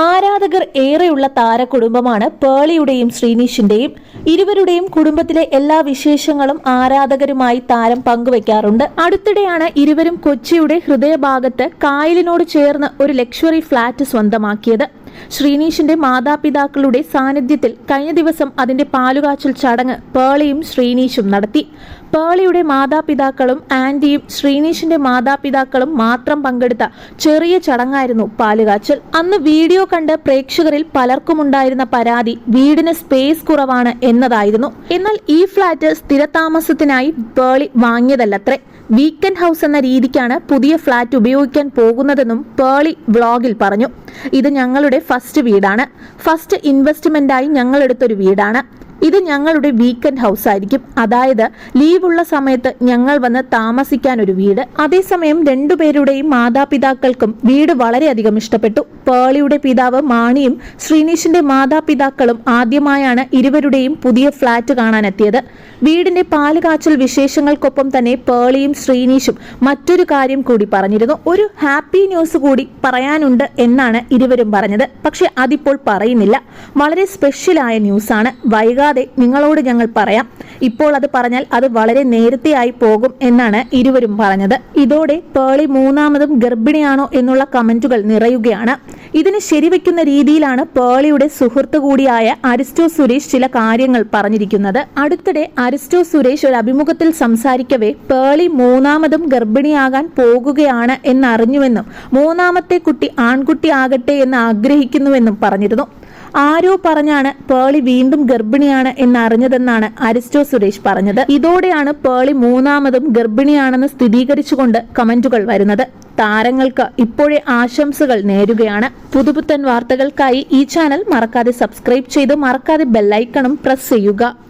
ആരാധകർ ഏറെയുള്ള താരകുടുംബമാണ് പേളിയുടെയും ശ്രീനീഷിന്റെയും. ഇരുവരുടെയും കുടുംബത്തിലെ എല്ലാ വിശേഷങ്ങളും ആരാധകരുമായി താരം പങ്കുവെക്കാറുണ്ട്. അടുത്തിടെയാണ് ഇരുവരും കൊച്ചിയുടെ ഹൃദയഭാഗത്ത് കായലിനോട് ചേർന്ന് ഒരു ലക്ഷറി ഫ്ളാറ്റ് സ്വന്തമാക്കിയത്. ശ്രീനീഷിന്റെ മാതാപിതാക്കളുടെ സാന്നിധ്യത്തിൽ കഴിഞ്ഞ ദിവസം അതിന്റെ പാലുകാച്ചൽ ചടങ്ങ് പേളിയും ശ്രീനീഷും നടത്തി. പേളിയുടെ മാതാപിതാക്കളും ആന്റിയും ശ്രീനീഷിന്റെ മാതാപിതാക്കളും മാത്രം പങ്കെടുത്ത ചെറിയ ചടങ്ങായിരുന്നു പാലുകാച്ചൽ. അന്ന് വീഡിയോ കണ്ട് പ്രേക്ഷകരിൽ പലർക്കുമുണ്ടായിരുന്ന പരാതി വീടിന് സ്പേസ് കുറവാണ് എന്നതായിരുന്നു. എന്നാൽ ഈ ഫ്ളാറ്റ് സ്ഥിരതാമസത്തിനായി പേളി വാങ്ങിയതല്ലത്രേ. വീക്കെൻഡ് ഹൗസ് എന്ന രീതിക്കാണ് പുതിയ ഫ്ളാറ്റ് ഉപയോഗിക്കാൻ പോകുന്നതെന്നും പേളി വ്ളോഗിൽ പറഞ്ഞു. ഇത് ഞങ്ങളുടെ ഫസ്റ്റ് വീടാണ്. ഫസ്റ്റ് ഇൻവെസ്റ്റ്മെന്റായി ഞങ്ങളെടുത്തൊരു വീടാണ്. ഇത് ഞങ്ങളുടെ വീക്കെൻഡ് ഹൗസ് ആയിരിക്കും. അതായത് ലീവുള്ള സമയത്ത് ഞങ്ങൾ വന്ന് താമസിക്കാൻ ഒരു വീട്. അതേസമയം രണ്ടുപേരുടെയും മാതാപിതാക്കൾക്കും വീട് വളരെയധികം ഇഷ്ടപ്പെട്ടു. പേളിയുടെ പിതാവ് മാണിയും ശ്രീനീഷിന്റെ മാതാപിതാക്കളും ആദ്യമായാണ് ഇരുവരുടെയും പുതിയ ഫ്ളാറ്റ് കാണാനെത്തിയത്. വീടിന്റെ പാൽ കാച്ചൽ വിശേഷങ്ങൾക്കൊപ്പം തന്നെ പേളിയും ശ്രീനീഷും മറ്റൊരു കാര്യം കൂടി പറഞ്ഞിരുന്നു. ഒരു ഹാപ്പി ന്യൂസ് കൂടി പറയാനുണ്ട് എന്നാണ് ഇരുവരും പറഞ്ഞത്. പക്ഷെ അതിപ്പോൾ പറയുന്നില്ല. വളരെ സ്പെഷ്യലായ ന്യൂസാണ്. വൈകാതെ നിങ്ങളോട് ഞങ്ങൾ പറയാം. ഇപ്പോൾ അത് പറഞ്ഞാൽ അത് വളരെ നേരത്തെയായി പോകും എന്നാണ് ഇരുവരും പറഞ്ഞത്. ഇതോടെ പേളി മൂന്നാമതും ഗർഭിണിയാണോ എന്നുള്ള കമന്റുകൾ നിറയുകയാണ്. ഇതിന് ശരിവെക്കുന്ന രീതിയിലാണ് പേളിയുടെ സുഹൃത്ത് കൂടിയായ അരിസ്റ്റോ സുരേഷ് ചില കാര്യങ്ങൾ പറഞ്ഞിരിക്കുന്നത്. അടുത്തിടെ അരിസ്റ്റോ സുരേഷ് ഒരു അഭിമുഖത്തിൽ സംസാരിക്കവേ പേളി മൂന്നാമതും ഗർഭിണിയാകാൻ പോകുകയാണ് എന്നറിഞ്ഞുവെന്നും മൂന്നാമത്തെ കുട്ടി ആൺകുട്ടി ആകട്ടെ എന്ന് ആഗ്രഹിക്കുന്നുവെന്നും പറഞ്ഞിരുന്നു. ആരോ പറഞ്ഞാണ് പേളി വീണ്ടും ഗർഭിണിയാണ് എന്നറിഞ്ഞതെന്നാണ് അരിസ്റ്റോ സുരേഷ് പറഞ്ഞത്. ഇതോടെയാണ് പേളി മൂന്നാമതും ഗർഭിണിയാണെന്ന് സ്ഥിരീകരിച്ചുകൊണ്ട് കമന്റുകൾ വരുന്നത്. താരങ്ങൾക്ക് ഇപ്പോഴേ ആശംസകൾ നേരുകയാണ്. പുതുപുത്തൻ വാർത്തകൾക്കായി ഈ ചാനൽ മറക്കാതെ സബ്സ്ക്രൈബ് ചെയ്ത് മറക്കാതെ ബെല്ലൈക്കണും പ്രസ് ചെയ്യുക.